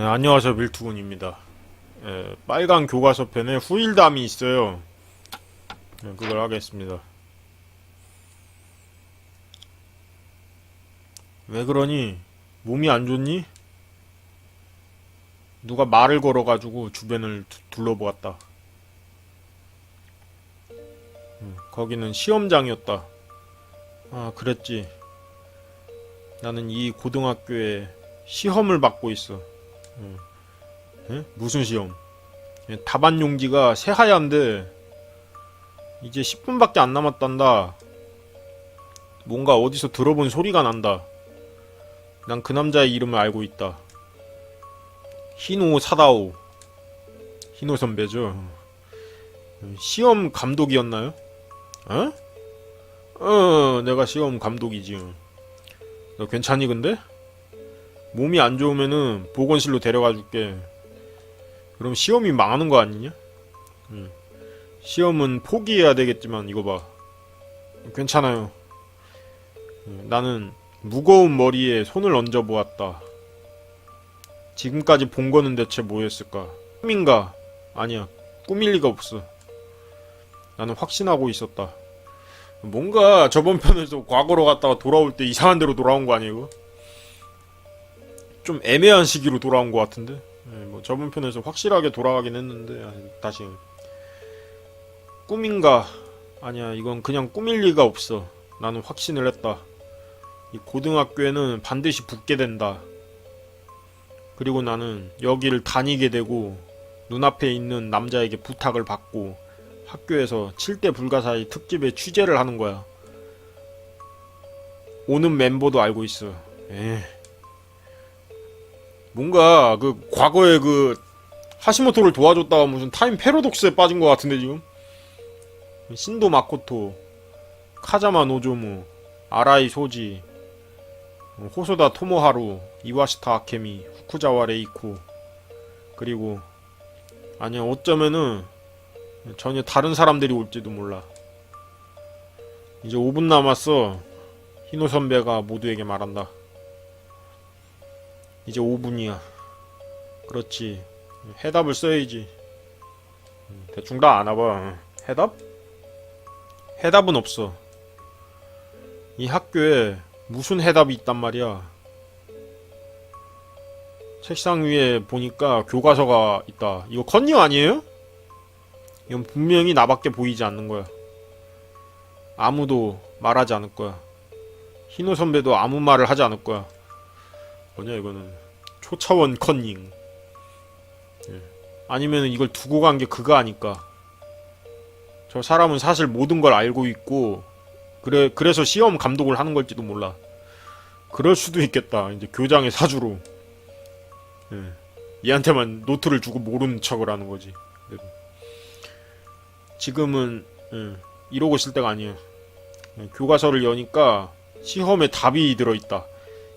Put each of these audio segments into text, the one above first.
네, 안녕하세요 밀투군입니다. 예, 빨간 교과서편에 후일담이 있어요. 네, 그걸 하겠습니다. 왜 그러니? 몸이 안 좋니? 누가 말을 걸어가지고 주변을 두- 둘러보았다. 음, 거기는 시험장이었다. 아, 그랬지. 나는 이 고등학교에 시험을 받고 있어. 예? 무슨 시험? 예, 답안 용지가 새하얀데 이제 10분밖에 안 남았단다. 뭔가 어디서 들어본 소리가 난다. 난 그 남자의 이름을 알고 있다. 히노 사다오. 히노 선배죠. 시험 감독이었나요? 어? 어, 내가 시험 감독이지. 너 괜찮니 근데? 몸이 안 좋으면은 보건실로 데려가 줄게. 그럼 시험이 망하는 거 아니냐? 응. 시험은 포기해야 되겠지만 이거 봐. 괜찮아요. 응, 나는 무거운 머리에 손을 얹어 보았다. 지금까지 본 거는 대체 뭐였을까? 꿈인가? 아니야. 꿈일 리가 없어. 나는 확신하고 있었다. 뭔가 저번 편에서 과거로 갔다가 돌아올 때 이상한 데로 돌아온 거 아니에요? 좀 애매한 시기로 돌아온 것 같은데? 예, 뭐 저번 편에서 확실하게 돌아가긴 했는데 아, 다시. 꿈인가? 아니야 이건 그냥 꿈일 리가 없어. 나는 확신을 했다. 이 고등학교에는 반드시 붙게 된다. 그리고 나는 여기를 다니게 되고 눈앞에 있는 남자에게 부탁을 받고 학교에서 7대 불가사의 특집에 취재를 하는 거야. 오는 멤버도 알고 있어. 에이. 뭔가 그 과거에 그 하시모토를 도와줬다가 무슨 타임 패러독스에 빠진 것 같은데 지금? 신도 마코토 카자마 노조무 아라이 소지 호소다 토모하루 이와시타 아케미 후쿠자와 레이코 그리고 아니야 어쩌면은 전혀 다른 사람들이 올지도 몰라. 이제 5분 남았어. 히노 선배가 모두에게 말한다 이제 5분이야. 그렇지. 해답을 써야지. 음, 대충 다 아나봐. 해답? 해답은 없어. 이 학교에 무슨 해답이 있단 말이야. 책상 위에 보니까 교과서가 있다. 이거 컨닝 아니에요? 이건 분명히 나밖에 보이지 않는 거야. 아무도 말하지 않을 거야. 희노 선배도 아무 말을 하지 않을 거야. 뭐냐 이거는. 초차원 컨닝. 예. 아니면 이걸 두고 간 게 그거 아닐까. 저 사람은 사실 모든 걸 알고 있고 그래 그래서 시험 감독을 하는 걸지도 몰라. 그럴 수도 있겠다. 이제 교장의 사주로. 예. 얘한테만 노트를 주고 모르는 척을 하는 거지. 예. 지금은 예. 이러고 있을 때가 아니야 예, 교과서를 여니까 시험에 답이 들어있다.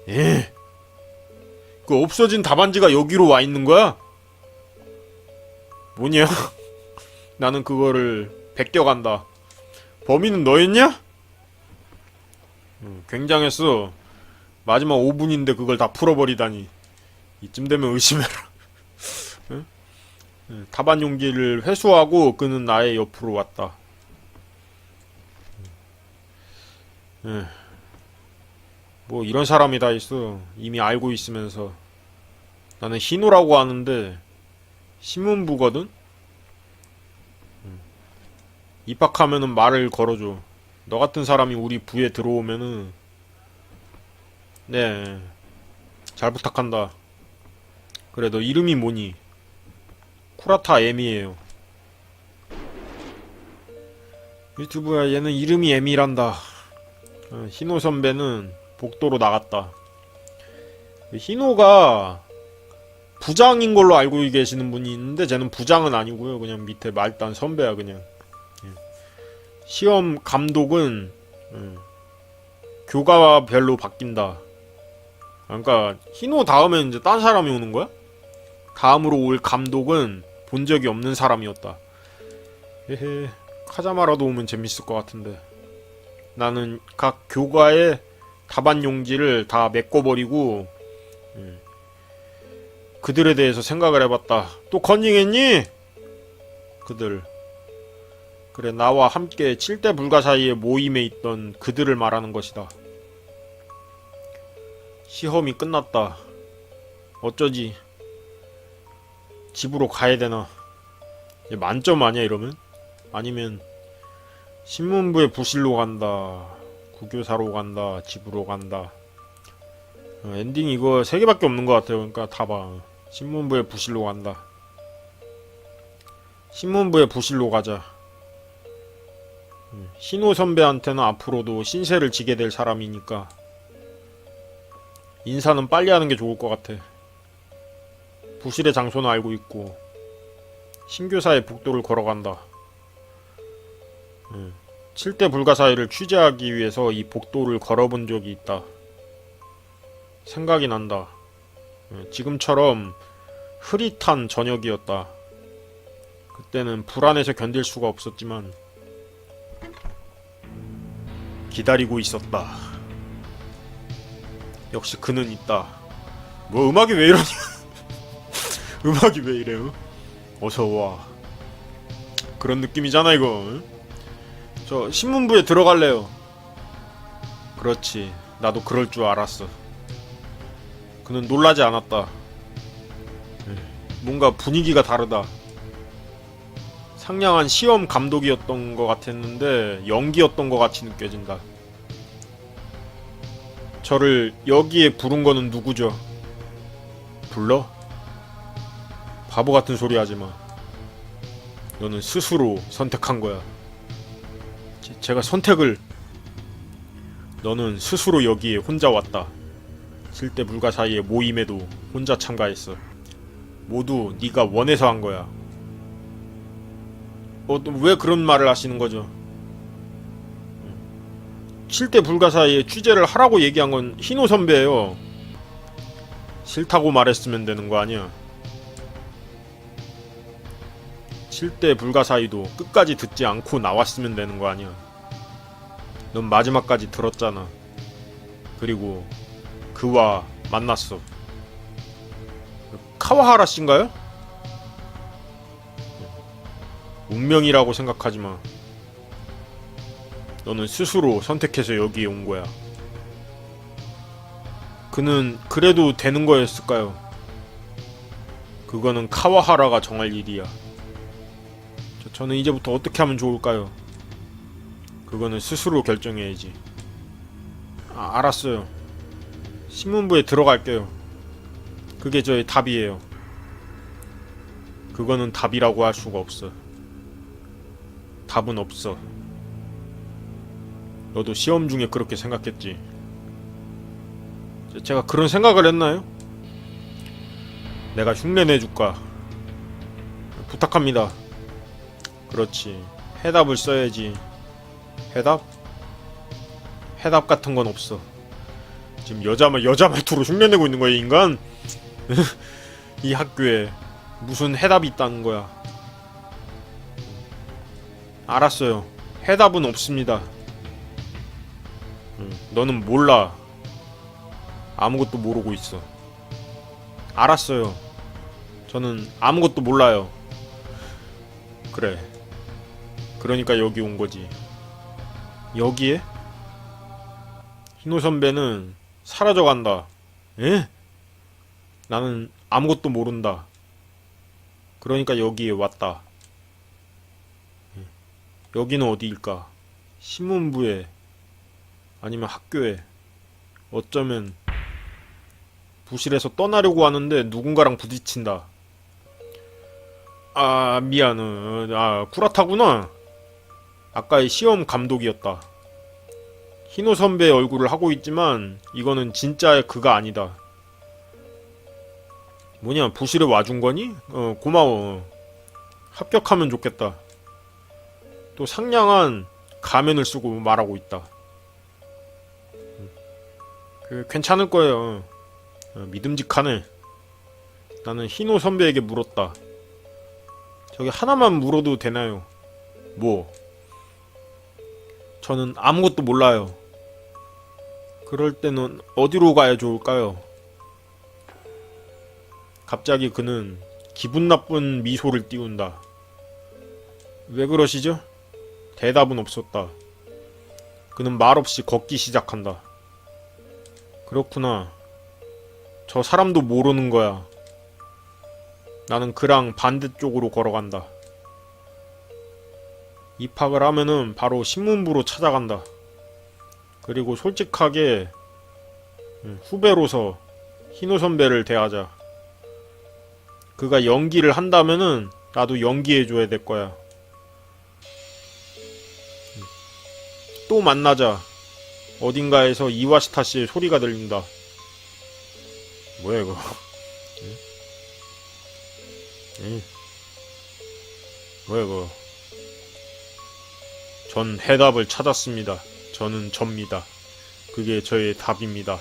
예 그 없어진 답안지가 여기로 와 있는 거야? 뭐냐? 나는 그거를 베껴간다. 범인은 너였냐? 음, 굉장했어. 마지막 5분인데 그걸 다 풀어버리다니. 이쯤 되면 의심해라. 답안 용기를 회수하고 그는 나의 옆으로 왔다. 응. 뭐 이런 사람이 다 있어. 이미 알고 있으면서. 나는 희노라고 하는데 신문부거든. 음. 입학하면은 말을 걸어줘. 너 같은 사람이 우리 부에 들어오면은 네. 잘 부탁한다. 그래 너 이름이 뭐니? 쿠라타 에미예요. 유튜브야 얘는 이름이 에미란다. 어, 희노 선배는 복도로 나갔다. 희노가 부장인 걸로 알고 계시는 분이 있는데 쟤는 부장은 아니고요. 그냥 밑에 말단 선배야 그냥. 예. 시험 감독은 음, 교과별로 바뀐다. 그러니까 희노 다음에 이제 딴 사람이 오는 거야? 다음으로 올 감독은 본 적이 없는 사람이었다. 에헤 카자마라도 오면 재밌을 것 같은데. 나는 각 교과의 답안 용지를 다 메꿔버리고 음, 그들에 대해서 생각을 해봤다. 또 컨닝했니? 그들. 그래, 나와 함께 7대 불가 사이의 모임에 있던 그들을 말하는 것이다. 시험이 끝났다. 어쩌지? 집으로 가야 되나? 만점 아니야, 이러면? 아니면, 신문부에 부실로 간다. 구교사로 간다. 집으로 간다. 어, 엔딩 이거 세 개밖에 없는 것 같아요. 그러니까 다 봐. 신문부에 부실로 간다. 신문부에 부실로 가자. 음, 신호 선배한테는 앞으로도 신세를 지게 될 사람이니까 인사는 빨리 하는 게 좋을 것 같아. 부실의 장소는 알고 있고 신교사의 복도를 걸어간다. 음, 7대 불가사의를 취재하기 위해서 이 복도를 걸어본 적이 있다. 생각이 난다. 예, 지금처럼 흐릿한 저녁이었다. 그때는 불안해서 견딜 수가 없었지만 기다리고 있었다. 역시 그는 있다. 뭐 음악이 왜 이러냐? 음악이 왜 이래요? 어서 와. 그런 느낌이잖아 이거. 응? 저 신문부에 들어갈래요. 그렇지. 나도 그럴 줄 알았어. 그는 놀라지 않았다. 예, 뭔가 분위기가 다르다. 상냥한 시험 감독이었던 것 같았는데 연기였던 것 같이 느껴진다. 저를 여기에 부른 거는 누구죠? 불러? 바보 같은 소리 하지 마. 너는 스스로 선택한 거야. 제- 제가 선택을 너는 스스로 여기에 혼자 왔다. 7대 불가 사이의 모임에도 혼자 참가했어. 모두 네가 원해서 한 거야. 어, 또왜 그런 말을 하시는 거죠? 7대 불가 사이에 취재를 하라고 얘기한 건 희노 선배예요. 싫다고 말했으면 되는 거 아니야. 7대 불가 사이도 끝까지 듣지 않고 나왔으면 되는 거 아니야. 넌 마지막까지 들었잖아. 그리고 그와 만났어. 카와하라 씨인가요? 운명이라고 생각하지 마. 너는 스스로 선택해서 여기에 온 거야. 그는 그래도 되는 거였을까요? 그거는 카와하라가 정할 일이야. 저, 저는 이제부터 어떻게 하면 좋을까요? 그거는 스스로 결정해야지. 아, 알았어요. 신문부에 들어갈게요. 그게 저의 답이에요. 그거는 답이라고 할 수가 없어. 답은 없어. 너도 시험 중에 그렇게 생각했지. 제- 제가 그런 생각을 했나요? 내가 흉내 내줄까? 부탁합니다. 그렇지. 해답을 써야지. 해답? 해답 같은 건 없어. 지금 여자 말 여자 말투로 흉내내고 있는 거야, 이 인간. 이 학교에 무슨 해답이 있다는 거야. 알았어요. 해답은 없습니다. 응, 너는 몰라. 아무것도 모르고 있어. 알았어요. 저는 아무것도 몰라요. 그래. 그러니까 여기 온 거지. 여기에? 희노 선배는 사라져 간다. 에? 나는 아무것도 모른다. 그러니까 여기에 왔다. 예. 여기는 어디일까? 신문부에 아니면 학교에 어쩌면 부실에서 떠나려고 하는데 누군가랑 부딪힌다. 아 미안, 어, 아 쿠라타구나. 아까의 시험 감독이었다. 희노 선배의 얼굴을 하고 있지만 이거는 진짜 그가 아니다. 뭐냐 부실에 와준 거니? 어 고마워. 합격하면 좋겠다. 또 상냥한 가면을 쓰고 말하고 있다. 그 괜찮을 거예요. 어, 믿음직하네. 나는 희노 선배에게 물었다. 저기 하나만 물어도 되나요? 뭐? 저는 아무것도 몰라요. 그럴 때는 어디로 가야 좋을까요? 갑자기 그는 기분 나쁜 미소를 띄운다. 왜 그러시죠? 대답은 없었다. 그는 말없이 걷기 시작한다. 그렇구나. 저 사람도 모르는 거야. 나는 그랑 반대쪽으로 걸어간다. 입학을 하면은 바로 신문부로 찾아간다. 그리고 솔직하게 음, 후배로서 희노 선배를 대하자. 그가 연기를 한다면은 나도 연기해줘야 될 거야. 음. 또 만나자. 어딘가에서 이와시타 씨의 소리가 들린다. 뭐야 이거? 응? 응? 뭐야 이거? 전 해답을 찾았습니다. 저는 접니다. 그게 저의 답입니다.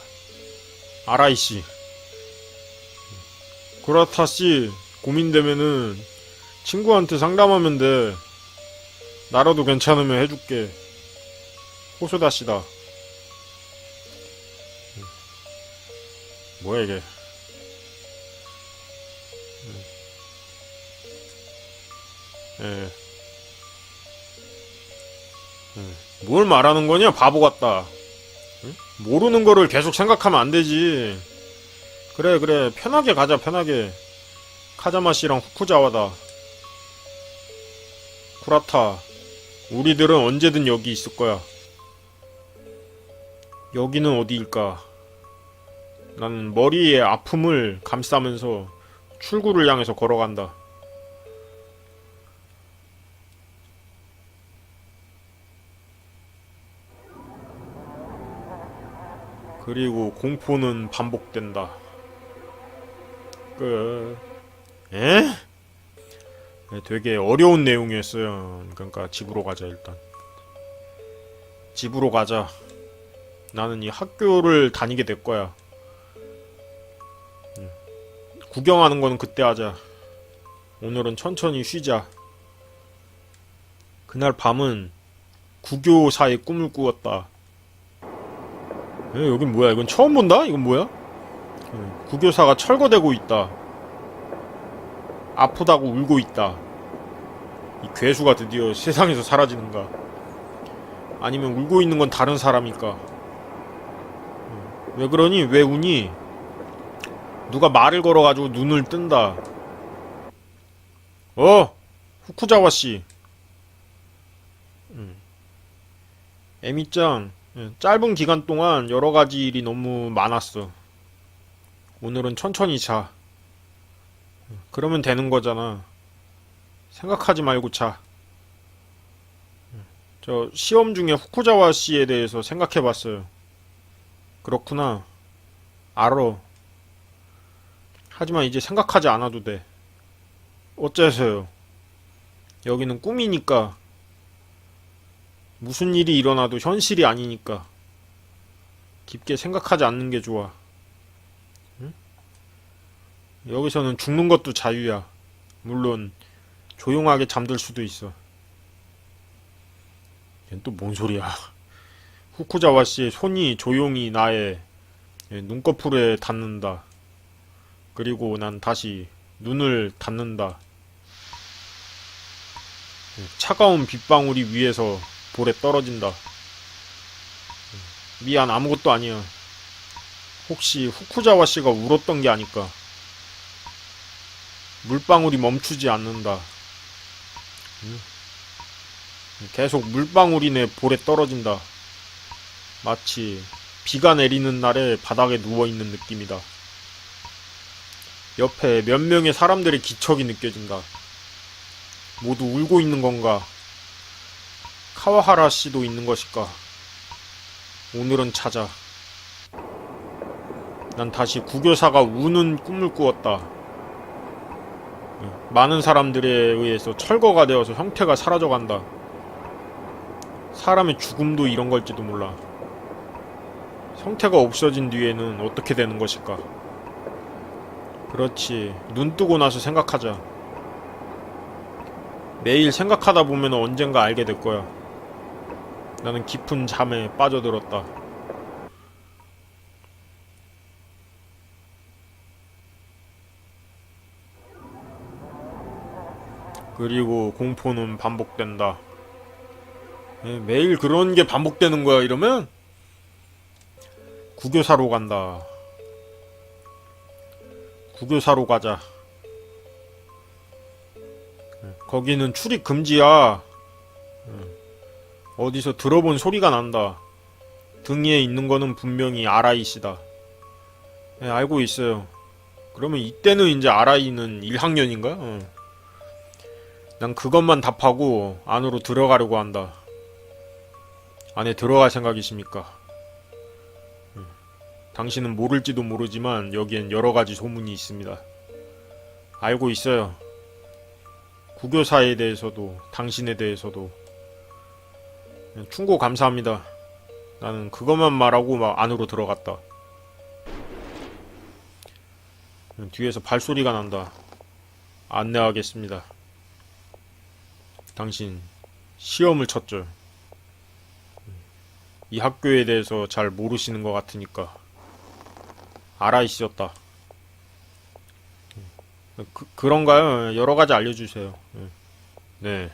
아라이 씨. 구라타 씨 고민되면은 친구한테 상담하면 돼. 나라도 괜찮으면 해줄게. 호소다 씨다. 뭐야 이게? 예. 예. 뭘 말하는 거냐? 바보 같다. 응? 모르는 거를 계속 생각하면 안 되지. 그래, 그래. 편하게 가자, 편하게. 카자마 씨랑 후쿠자와다. 쿠라타. 우리들은 언제든 여기 있을 거야. 여기는 어디일까? 나는 머리의 아픔을 감싸면서 출구를 향해서 걸어간다. 그리고 공포는 반복된다. 끝. 에? 네, 되게 어려운 내용이었어요. 그러니까 집으로 가자 일단. 집으로 가자. 나는 이 학교를 다니게 될 거야. 음. 구경하는 거는 그때 하자. 오늘은 천천히 쉬자. 그날 밤은 구교사의 꿈을 꾸었다. 에, 여긴 뭐야? 이건 처음 본다? 이건 뭐야? 음, 구교사가 철거되고 있다. 아프다고 울고 있다. 이 괴수가 드디어 세상에서 사라지는가? 아니면 울고 있는 건 다른 사람일까? 음, 왜 그러니? 왜 우니? 누가 말을 걸어가지고 눈을 뜬다. 어! 후쿠자와 씨. 음. 에미짱, 예, 짧은 기간 동안 여러 가지 일이 너무 많았어. 오늘은 천천히 자. 그러면 되는 거잖아. 생각하지 말고 자. 저 시험 중에 후쿠자와 씨에 대해서 생각해 봤어요. 그렇구나. 알어. 하지만 이제 생각하지 않아도 돼. 어째서요? 여기는 꿈이니까. 무슨 일이 일어나도 현실이 아니니까. 깊게 생각하지 않는 게 좋아. 응? 여기서는 죽는 것도 자유야. 물론, 조용하게 잠들 수도 있어. 얜 또 뭔 소리야. 후쿠자와 씨의 손이 조용히 나의 눈꺼풀에 닿는다. 그리고 난 다시 눈을 닫는다. 차가운 빗방울이 위에서 볼에 떨어진다. 미안, 아무것도 아니야. 혹시 후쿠자와 씨가 울었던 게 아닐까? 물방울이 멈추지 않는다. 음. 계속 물방울이 내 볼에 떨어진다. 마치 비가 내리는 날에 바닥에 누워있는 느낌이다. 옆에 몇 명의 사람들의 기척이 느껴진다. 모두 울고 있는 건가? 카와하라 씨도 있는 것일까? 오늘은 찾아. 난 다시 구교사가 우는 꿈을 꾸었다. 많은 사람들에 의해서 철거가 되어서 형태가 사라져간다. 사람의 죽음도 이런 걸지도 몰라. 형태가 없어진 뒤에는 어떻게 되는 것일까? 그렇지. 눈 뜨고 나서 생각하자. 매일 생각하다 보면 언젠가 알게 될 거야. 나는 깊은 잠에 빠져들었다. 그리고 공포는 반복된다. 매일 그런 게 반복되는 거야 이러면 구교사로 간다. 구교사로 가자. 거기는 출입 금지야. 예, 어디서 들어본 소리가 난다. 등 위에 있는 거는 분명히 아라이시다. 예, 알고 있어요. 그러면 이때는 이제 아라이는 1학년인가? 어. 난 그것만 답하고 안으로 들어가려고 한다. 안에 들어갈 생각이십니까? 음. 당신은 모를지도 모르지만 여기엔 여러 가지 소문이 있습니다. 알고 있어요. 구교사에 대해서도 당신에 대해서도 음, 충고 감사합니다. 나는 그것만 말하고 막 안으로 들어갔다. 음, 뒤에서 발소리가 난다. 안내하겠습니다. 당신 시험을 쳤죠. 이 학교에 대해서 잘 모르시는 것 같으니까 알아있었다. 그, 그런가요? 여러 가지 알려주세요. 네.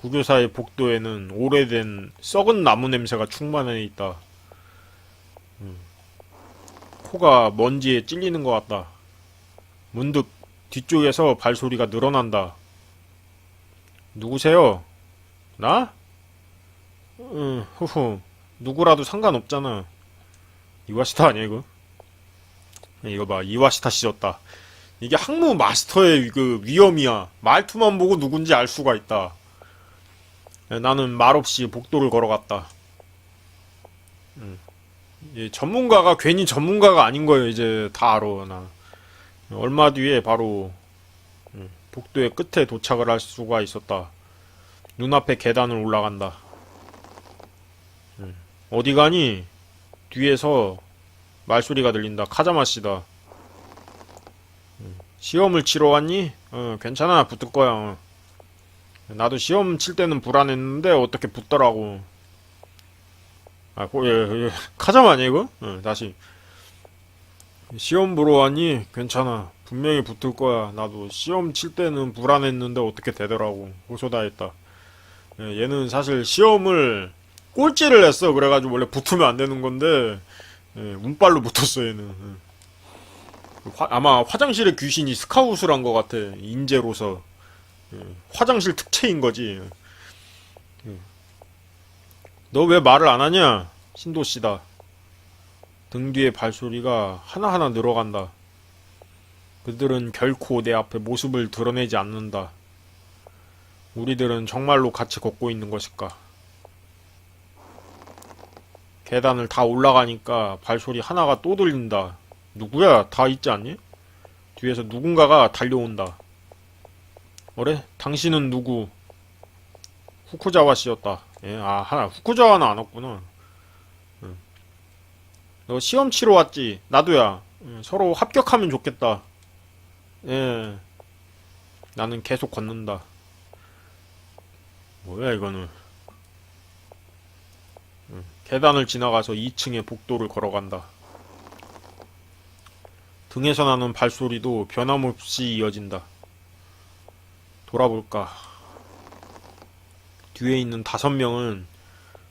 구교사의 복도에는 오래된 썩은 나무 냄새가 충만해 있다. 음. 코가 먼지에 찔리는 것 같다. 문득 뒤쪽에서 발소리가 늘어난다. 누구세요? 나? 응, 후후. 누구라도 상관없잖아. 이와시타 아니야, 이거? 이거 봐, 이와시타 씨였다. 이게 학무 마스터의 그 위험이야. 말투만 보고 누군지 알 수가 있다. 나는 말없이 복도를 걸어갔다. 음. 이 전문가가 괜히 전문가가 아닌 거예요. 이제 다 알아, 나. 얼마 뒤에 바로 음, 복도의 끝에 도착을 할 수가 있었다. 눈앞에 계단을 올라간다. 음, 어디 가니? 뒤에서 말소리가 들린다. 카자마 씨다. 음, 시험을 치러 왔니? 어, 괜찮아. 붙을 거야. 어. 나도 시험 칠 때는 불안했는데 어떻게 붙더라고. 아, 고, 예, 예. 카자마 아니야 이거? 어, 다시. 시험 보러 왔니? 괜찮아. 분명히 붙을 거야. 나도 시험 칠 때는 불안했는데 어떻게 되더라고. 호소다했다. 예, 얘는 사실 시험을 꼴찌를 했어. 그래가지고 원래 붙으면 안 되는 건데 예, 운빨로 붙었어 얘는. 예. 화- 아마 화장실에 귀신이 스카웃을 한 것 같아. 인재로서. 예, 화장실 특채인 거지. 너 왜 말을 안 하냐? 신도 씨다. 등 뒤에 발소리가 하나하나 늘어간다. 그들은 결코 내 앞에 모습을 드러내지 않는다. 우리들은 정말로 같이 걷고 있는 것일까? 계단을 다 올라가니까 발소리 하나가 또 들린다. 누구야? 다 있지 않니? 뒤에서 누군가가 달려온다. 어래? 당신은 누구? 후쿠자와 씨였다. 예, 아, 하나, 후쿠자와는 안 왔구나. 응. 너 시험 치러 왔지? 나도야. 응, 서로 합격하면 좋겠다. 예. 나는 계속 걷는다. 뭐야, 이거는. 응, 계단을 지나가서 2층의 복도를 걸어간다. 등에서 나는 발소리도 변함없이 이어진다. 돌아볼까. 뒤에 있는 다섯 명은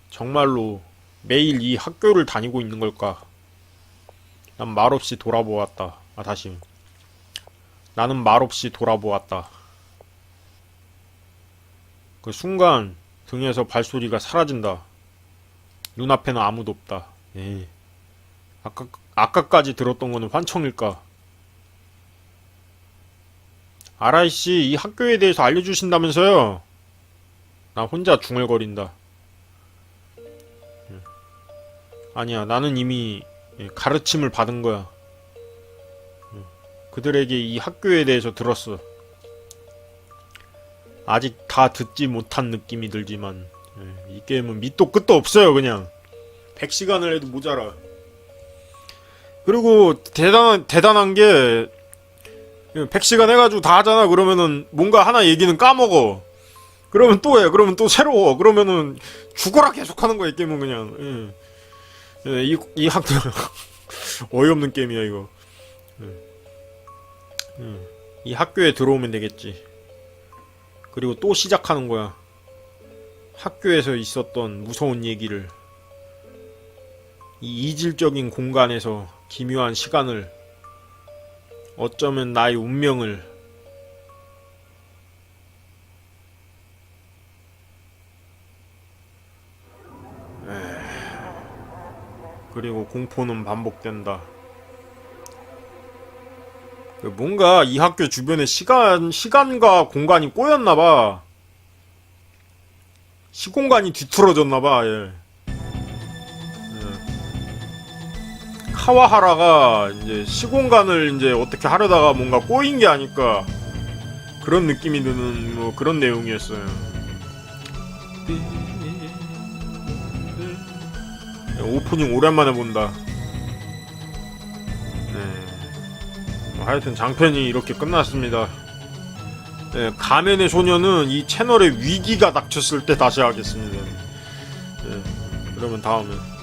정말로 매일 이 학교를 다니고 있는 걸까? 난 말없이 돌아보았다. 아, 다시. 나는 말없이 돌아보았다. 그 순간 등에서 발소리가 사라진다. 눈앞에는 아무도 없다. 에이. 아까, 아까까지 들었던 거는 환청일까? 아라이 씨, 이 학교에 대해서 알려주신다면서요? 나 혼자 중얼거린다. 음. 아니야, 나는 이미 예, 가르침을 받은 거야. 음. 그들에게 이 학교에 대해서 들었어. 아직 다 듣지 못한 느낌이 들지만 예, 이 게임은 밑도 끝도 없어요, 그냥. 100시간을 해도 모자라. 그리고 대단한 대단한 게 100시간 해가지고 다 하잖아. 그러면은 뭔가 하나 얘기는 까먹어. 그러면 또 해. 그러면 또 새로워. 그러면은 죽어라 계속 하는 거야, 이 게임은 그냥. 예. 예, 이, 이 학교 어이없는 게임이야, 이거. 예. 예. 이 학교에 들어오면 되겠지. 그리고 또 시작하는 거야. 학교에서 있었던 무서운 얘기를 이 이질적인 공간에서 기묘한 시간을 어쩌면 나의 운명을 그리고 공포는 반복된다. 그 뭔가 이 학교 주변에 시간, 시간과 공간이 꼬였나봐. 시공간이 뒤틀어졌나봐, 예. 카와하라가 이제 시공간을 이제 어떻게 하려다가 뭔가 꼬인 게 아닐까. 그런 느낌이 드는 뭐 그런 내용이었어요. 예, 오프닝 오랜만에 본다. 네. 뭐 하여튼 장편이 이렇게 끝났습니다. 네, 가면의 소녀는 이 채널에 위기가 닥쳤을 때 다시 하겠습니다. 네, 그러면 다음에.